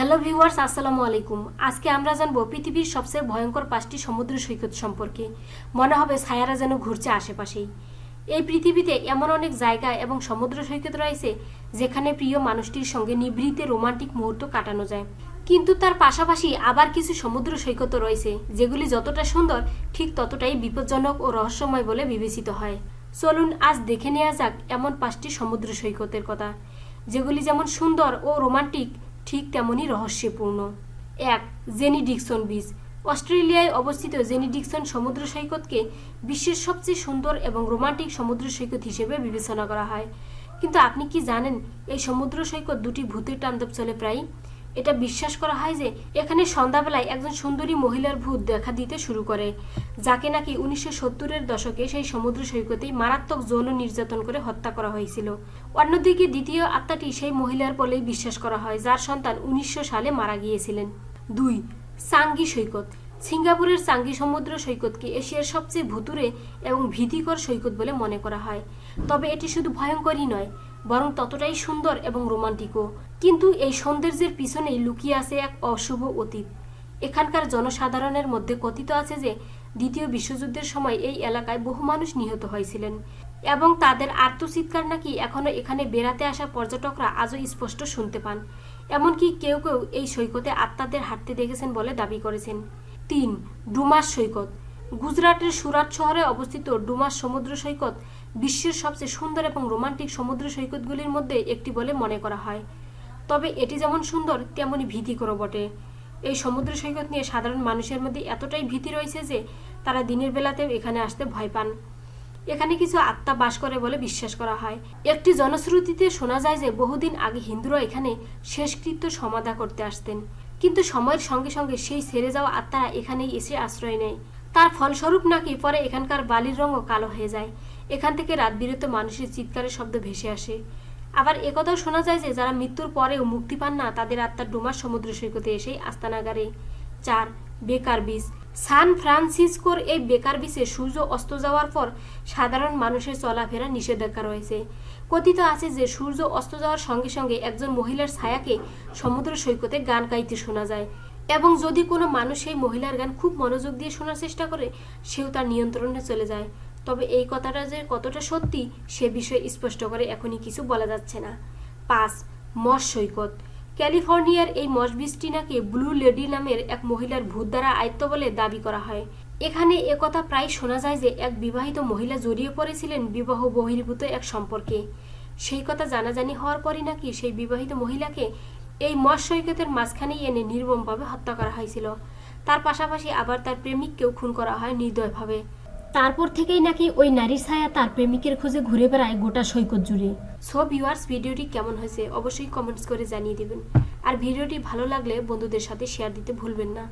Hello viewers, আসসালামু আলাইকুম। আজকে আমরা জানব পৃথিবীর সবচেয়ে ভয়ঙ্কর পাঁচটি সমুদ্র সৈকত সম্পর্কে। মনে হবে ছায়ারা যেন ঘুরছে আশেপাশেই। এই পৃথিবীতে এমন অনেক জায়গা এবং সমুদ্র সৈকত রয়েছে, যেখানে প্রিয় মানুষটির সঙ্গে নিভৃতে রোমান্টিক মুহূর্ত কাটানো যায়। কিন্তু তার পাশাপাশি আবার কিছু সমুদ্র সৈকত রয়েছে, যেগুলি যতটা সুন্দর, ঠিক ততটাই বিপজ্জনক ও রহস্যময় বলে বিবেচিত হয়। চলুন আজ দেখে নেওয়া যাক এমন পাঁচটি সমুদ্র সৈকতের কথা, যেগুলি যেমন সুন্দর ও রোমান্টিক ঠিক তেমনই রহস্যপূর্ণ। এক, জেনি ডিকসন বিচ অস্ট্রেলিয়ায় অবস্থিত জেনি ডিকসন সমুদ্র সৈকতকে বিশ্বের সবচেয়ে সুন্দর এবং রোমান্টিক সমুদ্র সৈকত হিসেবে বিবেচনা করা হয়। কিন্তু আপনি কি জানেন, এই সমুদ্র সৈকত দুটি ভূতের টান্দব চলে প্রায় এটা বিশ্বাস করা হয় যে এখানে সন্ধ্যাবেলায় একজন সুন্দরী মহিলার ভূত দেখা দিতে শুরু করে, যাকে নাকি উনিশশো সত্তরের দশকে সেই সমুদ্র সৈকতেই মারাত্মক যৌন নির্যাতন করে হত্যা করা হয়েছিল। অন্যদিকে দ্বিতীয় আত্মাটি সেই মহিলার বলেই বিশ্বাস করা হয়, যার সন্তান উনিশশো সালে মারা গিয়েছিলেন। দুই, সাঙ্গি সৈকত। সিঙ্গাপুরের সাঙ্গি সমুদ্র সৈকতকে এশিয়ার সবচেয়ে ভুতুরে এবং ভীতিকর সৈকত বলে মনে করা হয়। তবে এটি শুধু ভয়ঙ্করই নয় বরং ততটাই সুন্দর এবং রোমান্টিকও। কিন্তু এই সৌন্দর্যের পিছনেই লুকিয়ে আছে এক অশুভ অতীত। এখানকার জনসাধারণের মধ্যে কথিত আছে যে, দ্বিতীয় বিশ্বযুদ্ধের সময় এই এলাকায় বহু মানুষ নিহত হয়েছিলেন এবং তাদের আর্তচিৎকার নাকি এখনও এখানে বেড়াতে আসা পর্যটকরা আজও স্পষ্ট শুনতে পান। এমনকি কেউ কেউ এই সৈকতে আত্মাদের হাঁটতে দেখেছেন বলে দাবি করেছেন। তিন, ডুমাস সৈকত। গুজরাটের সুরাট শহরে অবস্থিত ডুমাস সমুদ্র সৈকত বিশ্বের সবচেয়ে সুন্দর এবং রোমান্টিক সমুদ্র সৈকতগুলির মধ্যে একটি বলে মনে করা হয়। তবে এটি যেমন সুন্দর তেমনই ভীতিকর বটে। এই সমুদ্র সৈকত নিয়ে সাধারণ মানুষের মধ্যে এতটাই ভীতি রয়েছে যে, তারা দিনের বেলাতেও এখানে আসতে ভয় পান। এখানে কিছু আত্মা বাস করে বলে বিশ্বাস করা হয়। একটি জনশ্রুতিতে শোনা যায় যে, বহুদিন আগে হিন্দুরা এখানে শেষকৃত্য সমাধা করতে আসতেন। কিন্তু সময়ের সঙ্গে সঙ্গে সেই ছেড়ে যাওয়া আত্মারা এখানেই এসে আশ্রয় নেয়। তার ফলস্বরূপ নাকি পরে এখানকার বালির রঙও কালো হয়ে যায়। এখান থেকে রাত বিরত মানুষের চিৎকারের শব্দ ভেসে আসে। আবার একথাও শোনা যায় যে, যারা মৃত্যুর পরেও মুক্তি পান না, তাদের আত্মার ডুমার সমুদ্র সৈকতে এসেই আস্তানাগারে। চার, বেকার বীজ। সান ফ্রান্সিসকোর এই বেকার বিচে সূর্য অস্ত যাওয়ার পর সাধারণ মানুষের চলাফেরা নিষেধাজ্ঞা রয়েছে। কথিত আছে যে, সূর্য অস্ত যাওয়ার সঙ্গে সঙ্গে একজন মহিলার ছায়াকে সমুদ্র সৈকতে গান গাইতে শোনা যায়। এবং যদি কোনো মানুষ সেই মহিলার গান খুব মনোযোগ দিয়ে শোনার চেষ্টা করে, সেও তার নিয়ন্ত্রণে চলে যায়। তবে এই কথাটা যে কতটা সত্যি, সে বিষয়ে স্পষ্ট করে এখনই কিছু বলা যাচ্ছে না। পাঁচ মস সৈকত। ক্যালিফোর্নিয়ার এই মস বীজটি নাকি ব্লু লেডি নামের এক মহিলার ভূত দ্বারা আয়ত্ত বলে দাবি করা হয়। এখানে একথা প্রায় শোনা যায় যে এক বিবাহিত মহিলা জড়িয়ে পড়েছিলেন বিবাহ বহির্ভূত এক সম্পর্কে। সেই কথা জানাজানি হওয়ার পরই নাকি সেই বিবাহিত মহিলাকে এই মৎস্য সৈকতের মাঝখানেই এনে নির্মমভাবে হত্যা করা হয়েছিল। তার পাশাপাশি আবার তার প্রেমিককেও খুন করা হয় নির্দয়ভাবে। তারপর থেকেই নাকি ওই নারী ছায়া তার প্রেমিকের খোঁজে ঘুরে বেড়ায় গোটা সৈকত জুড়ে। সো ভিউয়ার্স ভিডিওটি কেমন হয়েছে অবশ্যই কমেন্টস করে জানিয়ে দেবেন। আর ভিডিওটি ভালো লাগলে বন্ধুদের সাথে শেয়ার দিতে ভুলবেন না।